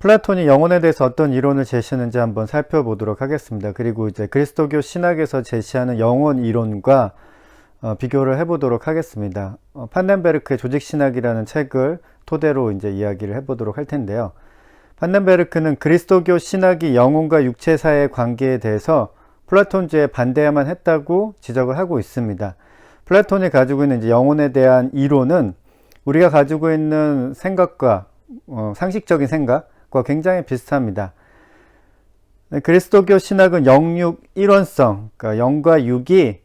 플라톤이 영혼에 대해서 어떤 이론을 제시하는지 한번 살펴보도록 하겠습니다. 그리고 이제 그리스도교 신학에서 제시하는 영혼 이론과 어, 비교를 해보도록 하겠습니다. 어, 판덴베르크의 조직신학이라는 책을 토대로 이제 이야기를 해보도록 할 텐데요. 판덴베르크는 그리스도교 신학이 영혼과 육체 사이의 관계에 대해서 플라톤주에 반대야만 했다고 지적을 하고 있습니다. 플라톤이 가지고 있는 영혼에 대한 이론은 우리가 가지고 있는 생각과 어, 상식적인 생각 과 굉장히 비슷합니다. 네, 그리스도교 신학은 영육 일원성, 그러니까 영과 육이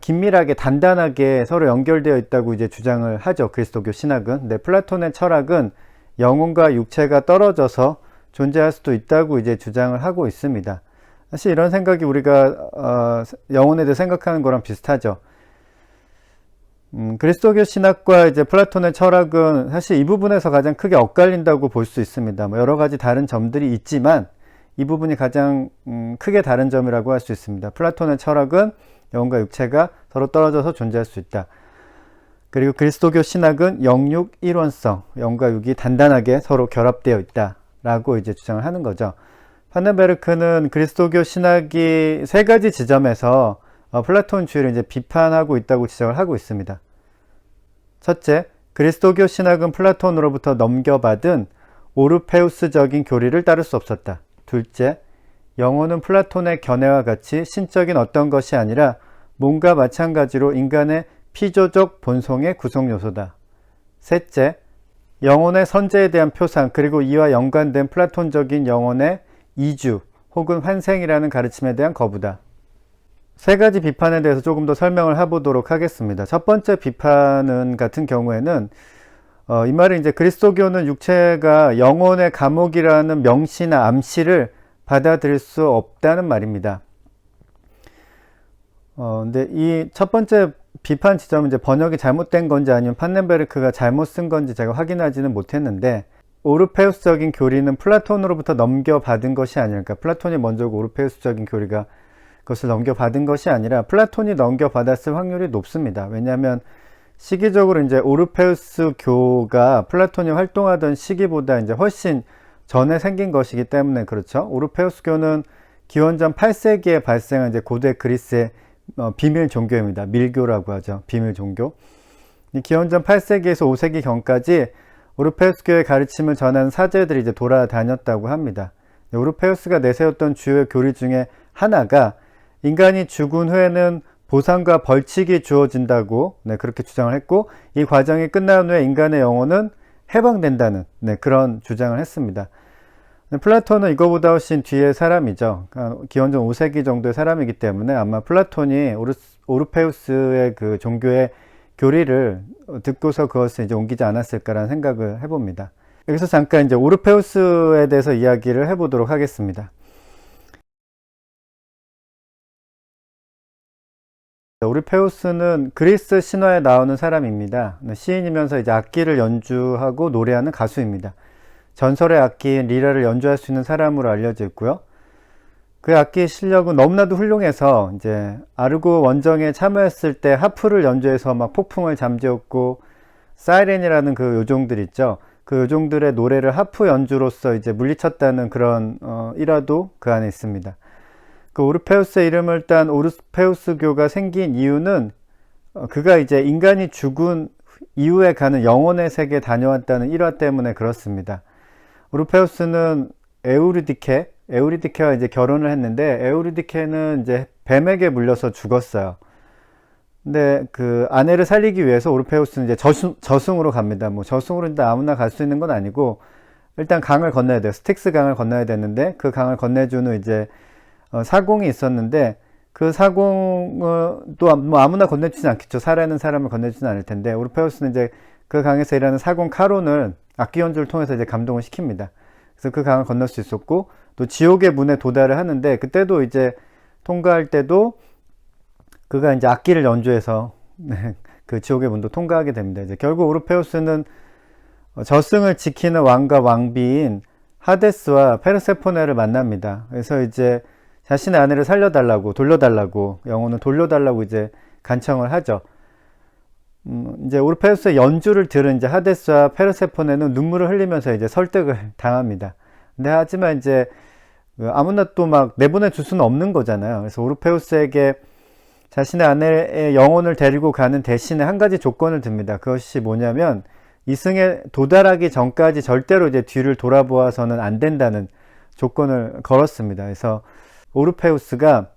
긴밀하게 단단하게 서로 연결되어 있다고 이제 주장을 하죠. 그리스도교 신학은. 네, 플라톤의 철학은 영혼과 육체가 떨어져서 존재할 수도 있다고 이제 주장을 하고 있습니다. 사실 이런 생각이 우리가 어, 영혼에 대해 생각하는 거랑 비슷하죠. 음, 그리스도교 신학과 이제 플라톤의 철학은 사실 이 부분에서 가장 크게 엇갈린다고 볼 수 있습니다. 뭐 여러 가지 다른 점들이 있지만 이 부분이 가장 음, 크게 다른 점이라고 할 수 있습니다. 플라톤의 철학은 영혼과 육체가 서로 떨어져서 존재할 수 있다. 그리고 그리스도교 신학은 영육 일원성, 영과 육이 단단하게 서로 결합되어 있다라고 이제 주장을 하는 거죠. 판덴베르크는 그리스도교 신학이 세 가지 지점에서 어, 플라톤주의를 이제 비판하고 있다고 지적을 하고 있습니다. 첫째, 그리스도교 신학은 플라톤으로부터 넘겨받은 오르페우스적인 교리를 따를 수 없었다. 둘째, 영혼은 플라톤의 견해와 같이 신적인 어떤 것이 아니라 몸과 마찬가지로 인간의 피조적 본성의 구성 요소다. 셋째, 영혼의 선제에 대한 표상 그리고 이와 연관된 플라톤적인 영혼의 이주 혹은 환생이라는 가르침에 대한 거부다. 세 가지 비판에 대해서 조금 더 설명을 해보도록 하겠습니다. 첫 번째 비판은 같은 경우에는 어, 이 말은 이제 그리스도교는 육체가 영혼의 감옥이라는 명시나 암시를 받아들일 수 없다는 말입니다. 어, 근데 이 첫 번째 비판 지점은 이제 번역이 잘못된 건지 아니면 판넨베르크가 잘못 쓴 건지 제가 확인하지는 못했는데 오르페우스적인 교리는 플라톤으로부터 넘겨받은 것이 아닐까. 그러니까 플라톤이 먼저 오르페우스적인 교리가 그것을 넘겨받은 것이 아니라 플라톤이 넘겨받았을 확률이 높습니다. 왜냐하면 시기적으로 이제 오르페우스 교가 플라톤이 활동하던 시기보다 이제 훨씬 전에 생긴 것이기 때문에 그렇죠. 오르페우스 교는 기원전 8세기에 발생한 이제 고대 그리스의 어, 비밀 종교입니다. 밀교라고 하죠. 비밀 종교. 기원전 8세기에서 5세기 경까지 오르페우스 교의 가르침을 전한 사제들이 이제 돌아다녔다고 합니다. 오르페우스가 내세웠던 주요 교리 중에 하나가 인간이 죽은 후에는 보상과 벌칙이 주어진다고 네, 그렇게 주장을 했고 이 과정이 끝난 후에 인간의 영혼은 해방된다는 네, 그런 주장을 했습니다. 네, 플라톤은 이거보다 훨씬 뒤의 사람이죠. 그러니까 기원전 5세기 정도의 사람이기 때문에 아마 플라톤이 오르, 오르 페우스의 그 종교의 교리를 듣고서 그것을 이제 옮기지 않았을까라는 생각을 해봅니다. 여기서 잠깐 이제 오르페우스에 대해서 이야기를 해보도록 하겠습니다. 오르페우스는 그리스 신화에 나오는 사람입니다. 시인이면서 이제 악기를 연주하고 노래하는 가수입니다. 전설의 악기인 리라를 연주할 수 있는 사람으로 알려져 있고요. 그 악기 실력은 너무나도 훌륭해서 이제 아르고 원정에 참여했을 때 하프를 연주해서 막 폭풍을 잠재웠고 사이렌이라는 그 요종들 있죠. 그 요종들의 노래를 하프 연주로서 이제 물리쳤다는 그런 어, 일화도 그 안에 있습니다. 그 오르페우스의 이름을 딴 오르페우스교가 생긴 이유는 어, 그가 이제 인간이 죽은 이후에 가는 영혼의 세계에 다녀왔다는 일화 때문에 그렇습니다. 오르페우스는 에우리디케, 에우리디케와 이제 결혼을 했는데 에우리디케는 이제 뱀에게 물려서 죽었어요. 근데 그 아내를 살리기 위해서 오르페우스는 이제 저승, 저승으로 갑니다. 뭐 저승으로 일단 아무나 갈 수 있는 건 아니고 일단 강을 건너야 돼요. 스틱스 강을 건너야 되는데 그 강을 건네주는 이제 어, 사공이 있었는데 그 사공을 또뭐 아무나 건네주진 않겠죠. 살아있는 사람을 건네주진 않을 텐데 오르페우스는 이제 그 강에서 일하는 사공 카론을 악기 연주를 통해서 이제 감동을 시킵니다. 그래서 그 강을 건널 수 있었고 또 지옥의 문에 도달을 하는데 그때도 이제 통과할 때도 그가 이제 악기를 연주해서 네, 그 지옥의 문도 통과하게 됩니다. 이제 결국 오르페우스는 저승을 지키는 왕과 왕비인 하데스와 페르세포네를 만납니다. 그래서 이제 자신의 아내를 살려달라고 돌려달라고 영혼을 돌려달라고 이제 간청을 하죠. 음, 이제 오르페우스의 연주를 들은 이제 하데스와 페르세포네는 눈물을 흘리면서 이제 설득을 당합니다. 근데 하지만 이제 그 아무나 또 막 내보내 줄 수는 없는 거잖아요. 그래서 오르페우스에게 자신의 아내의 영혼을 데리고 가는 대신에 한 가지 조건을 듭니다. 그것이 뭐냐면 이승에 도달하기 전까지 절대로 이제 뒤를 돌아보아서는 안 된다는 조건을 걸었습니다. 그래서 오르페우스가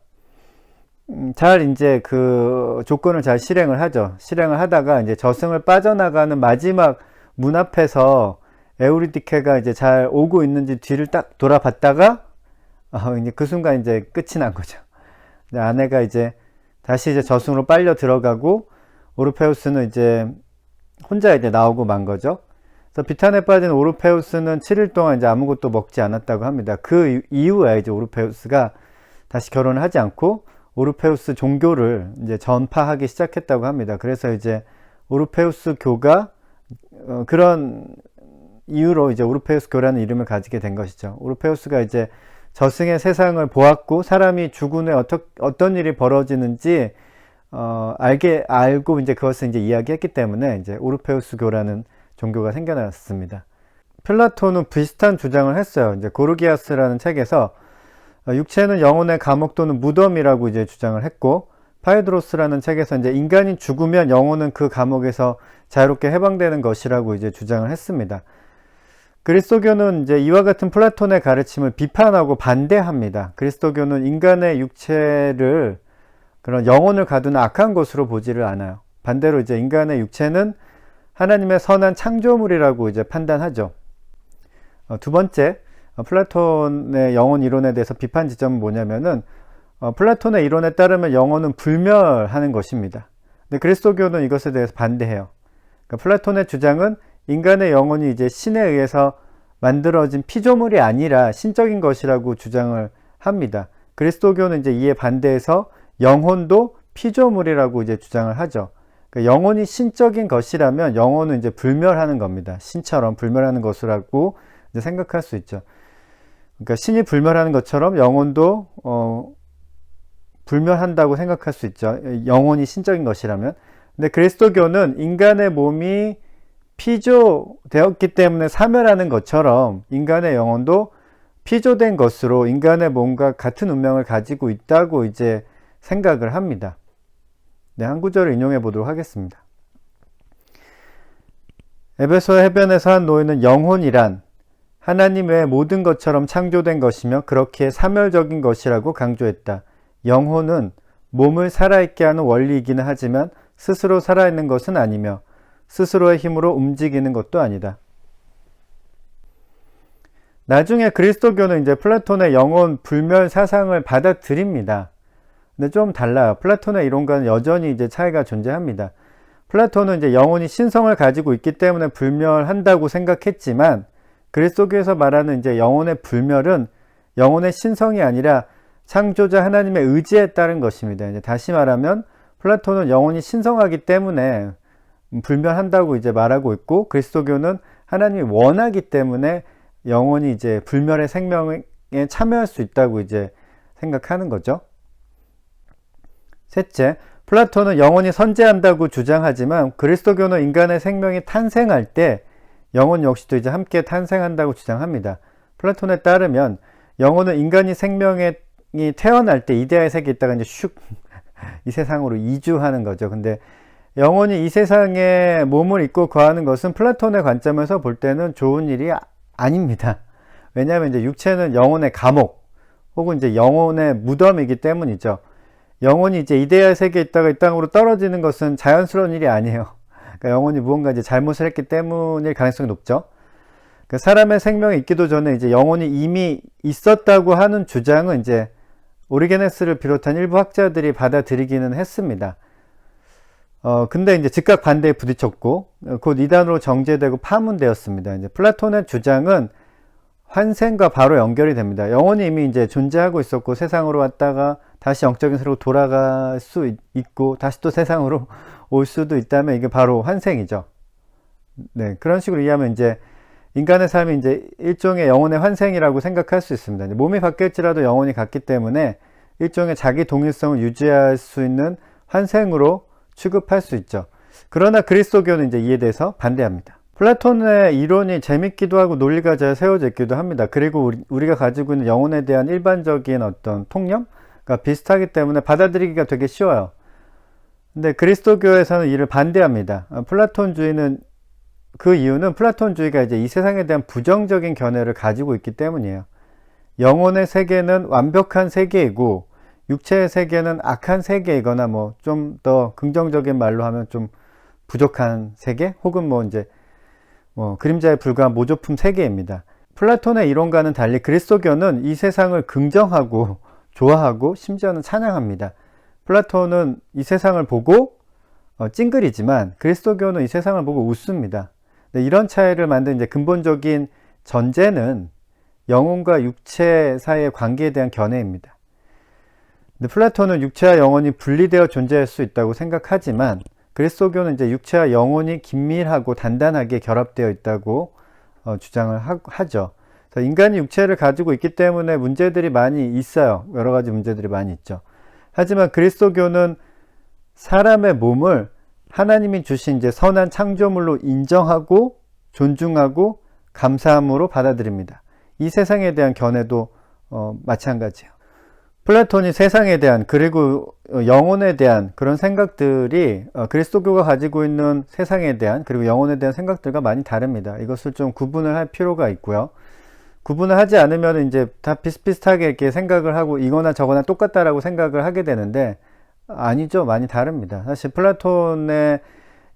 음, 잘 이제 그 조건을 잘 실행을 하죠. 실행을 하다가 이제 저승을 빠져나가는 마지막 문 앞에서 에우리디케가 이제 잘 오고 있는지 뒤를 딱 돌아봤다가 어, 이제 그 순간 이제 끝이 난 거죠. 아내가 이제 다시 이제 저승으로 빨려 들어가고 오르페우스는 이제 혼자 이제 나오고 만 거죠. 그래서 비탄에 빠진 오르페우스는 7일 동안 이제 아무것도 먹지 않았다고 합니다. 그 이후에 이제 오르페우스가 다시 결혼을 하지 않고 오르페우스 종교를 이제 전파하기 시작했다고 합니다. 그래서 이제 오르페우스 교가 어, 그런 이유로 이제 오르페우스 교라는 이름을 가지게 된 것이죠. 오르페우스가 이제 저승의 세상을 보았고 사람이 죽은 후에 어떠, 어떤 일이 벌어지는지 어, 알게 알고 이제 그것을 이제 이야기했기 때문에 이제 오르페우스 교라는 종교가 생겨났습니다. 플라톤은 비슷한 주장을 했어요. 이제 고르기아스라는 책에서 어, 육체는 영혼의 감옥 또는 무덤이라고 이제 주장을 했고 파이드로스라는 책에서 이제 인간이 죽으면 영혼은 그 감옥에서 자유롭게 해방되는 것이라고 이제 주장을 했습니다. 그리스도교는 이제 이와 같은 플라톤의 가르침을 비판하고 반대합니다. 그리스도교는 인간의 육체를 그런 영혼을 가두는 악한 것으로 보지를 않아요. 반대로 이제 인간의 육체는 하나님의 선한 창조물이라고 이제 판단하죠. 어, 두 번째, 어, 플라톤의 영혼 이론에 대해서 비판 지점은 뭐냐면은 어, 플라톤의 이론에 따르면 영혼은 불멸하는 것입니다. 근데 그리스도교는 이것에 대해서 반대해요. 그러니까 플라톤의 주장은 인간의 영혼이 이제 신에 의해서 만들어진 피조물이 아니라 신적인 것이라고 주장을 합니다. 그리스도교는 이제 이에 반대해서 영혼도 피조물이라고 이제 주장을 하죠. 그러니까 영혼이 신적인 것이라면 영혼은 이제 불멸하는 겁니다. 신처럼 불멸하는 것이라고 생각할 수 있죠. 그러니까 신이 불멸하는 것처럼 영혼도 어, 불멸한다고 생각할 수 있죠. 영혼이 신적인 것이라면. 근데 그리스도교는 인간의 몸이 피조되었기 때문에 사멸하는 것처럼 인간의 영혼도 피조된 것으로 인간의 몸과 같은 운명을 가지고 있다고 이제 생각을 합니다. 네, 한 구절을 인용해 보도록 하겠습니다. 에베소 해변에서 한 노예는 영혼이란 하나님 외의 모든 것처럼 창조된 것이며 그렇게 사멸적인 것이라고 강조했다. 영혼은 몸을 살아있게 하는 원리이기는 하지만 스스로 살아있는 것은 아니며 스스로의 힘으로 움직이는 것도 아니다. 나중에 그리스도교는 이제 플라톤의 영혼 불멸 사상을 받아들입니다. 근데 좀 달라요. 플라톤의 이론과는 여전히 이제 차이가 존재합니다. 플라톤은 이제 영혼이 신성을 가지고 있기 때문에 불멸한다고 생각했지만 그리스도교에서 말하는 이제 영혼의 불멸은 영혼의 신성이 아니라 창조자 하나님의 의지에 따른 것입니다. 이제 다시 말하면 플라톤은 영혼이 신성하기 때문에 불멸한다고 이제 말하고 있고 그리스도교는 하나님이 원하기 때문에 영혼이 이제 불멸의 생명에 참여할 수 있다고 이제 생각하는 거죠. 셋째, 플라톤은 영혼이 선재한다고 주장하지만 그리스도교는 인간의 생명이 탄생할 때 영혼 역시도 이제 함께 탄생한다고 주장합니다. 플라톤에 따르면 영혼은 인간이 생명이 태어날 때 이데아의 세계에 있다가 이제 슉 이 세상으로 이주하는 거죠. 근데 영혼이 이 세상에 몸을 입고 거하는 것은 플라톤의 관점에서 볼 때는 좋은 일이 아, 닙니다 왜냐하면 이제 육체는 영혼의 감옥 혹은 이제 영혼의 무덤이기 때문이죠. 영혼이 이제 이데아 세계에 있다가 이 땅으로 떨어지는 것은 자연스러운 일이 아니에요. 그러니까 영혼이 무언가 이제 잘못을 했기 때문일 가능성이 높죠. 그러니까 사람의 생명이 있기도 전에 이제 영혼이 이미 있었다고 하는 주장은 이제 오리게네스를 비롯한 일부 학자들이 받아들이기는 했습니다. 어, 근데 이제 즉각 반대에 부딪혔고, 곧 이단으로 정제되고 파문되었습니다. 이제 플라톤의 주장은 환생과 바로 연결이 됩니다. 영혼이 이미 이제 존재하고 있었고, 세상으로 왔다가 다시 영적인 세로 돌아갈 수 있고, 다시 또 세상으로 올 수도 있다면 이게 바로 환생이죠. 네, 그런 식으로 이해하면 이제 인간의 삶이 이제 일종의 영혼의 환생이라고 생각할 수 있습니다. 몸이 바뀔지라도 영혼이 같기 때문에 일종의 자기 동일성을 유지할 수 있는 환생으로 취급할 수 있죠. 그러나 그리스도교는 이제 이에 대해서 반대합니다. 플라톤의 이론이 재밌기도 하고 논리가 잘 세워져 있기도 합니다. 그리고 우리, 가 가지고 있는 영혼에 대한 일반적인 어떤 통념과 비슷하기 때문에 받아들이기가 되게 쉬워요. 근데 그리스도교에서는 이를 반대합니다. 어, 플라톤주의는 그 이유는 플라톤주의가 이제 이 세상에 대한 부정적인 견해를 가지고 있기 때문이에요. 영혼의 세계는 완벽한 세계이고 육체의 세계는 악한 세계이거나 뭐 좀 더 긍정적인 말로 하면 좀 부족한 세계 혹은 뭐 이제 뭐 그림자에 불과한 모조품 세계입니다. 플라톤의 이론과는 달리 그리스도교는 이 세상을 긍정하고 좋아하고 심지어는 찬양합니다. 플라톤은 이 세상을 보고 어, 찡그리지만 그리스도교는 이 세상을 보고 웃습니다. 이런 차이를 만든 이제 근본적인 전제는 영혼과 육체 사이의 관계에 대한 견해입니다. 플라톤은 육체와 영혼이 분리되어 존재할 수 있다고 생각하지만 그리스도교는 이제 육체와 영혼이 긴밀하고 단단하게 결합되어 있다고 어, 주장을 하, 죠 인간이 육체를 가지고 있기 때문에 문제들이 많이 있어요. 여러 가지 문제들이 많이 있죠. 하지만 그리스도교는 사람의 몸을 하나님이 주신 이제 선한 창조물로 인정하고 존중하고 감사함으로 받아들입니다. 이 세상에 대한 견해도 어, 마찬가지예요. 플라톤이 세상에 대한 그리고 영혼에 대한 그런 생각들이 어, 그리스도교가 가지고 있는 세상에 대한 그리고 영혼에 대한 생각들과 많이 다릅니다. 이것을 좀 구분을 할 필요가 있고요. 구분을 하지 않으면 이제 다 비슷비슷하게 이렇게 생각을 하고 이거나 저거나 똑같다라고 생각을 하게 되는데 아니죠. 많이 다릅니다. 사실 플라톤의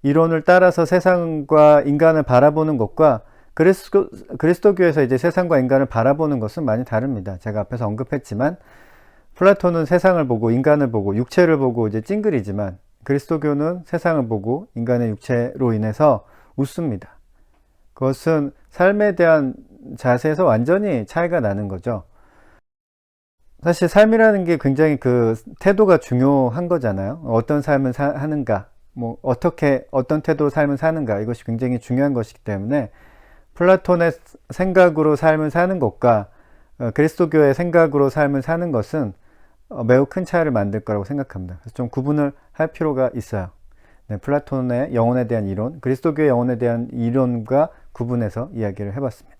이론을 따라서 세상과 인간을 바라보는 것과 그리스도, 그리스도교에서 이제 세상과 인간을 바라보는 것은 많이 다릅니다. 제가 앞에서 언급했지만 플라톤은 세상을 보고 인간을 보고 육체를 보고 이제 찡그리지만 그리스도교는 세상을 보고 인간의 육체로 인해서 웃습니다. 그것은 삶에 대한 자세에서 완전히 차이가 나는 거죠. 사실 삶이라는 게 굉장히 그 태도가 중요한 거잖아요. 어떤 삶을 사, 하는가, 뭐 어떻게 어떤 태도로 삶을 사는가 이것이 굉장히 중요한 것이기 때문에 플라톤의 생각으로 삶을 사는 것과 어, 그리스도교의 생각으로 삶을 사는 것은 어, 매우 큰 차이를 만들 거라고 생각합니다. 그래서 좀 구분을 할 필요가 있어요. 네, 플라톤의 영혼에 대한 이론, 그리스도교의 영혼에 대한 이론과 구분해서 이야기를 해봤습니다.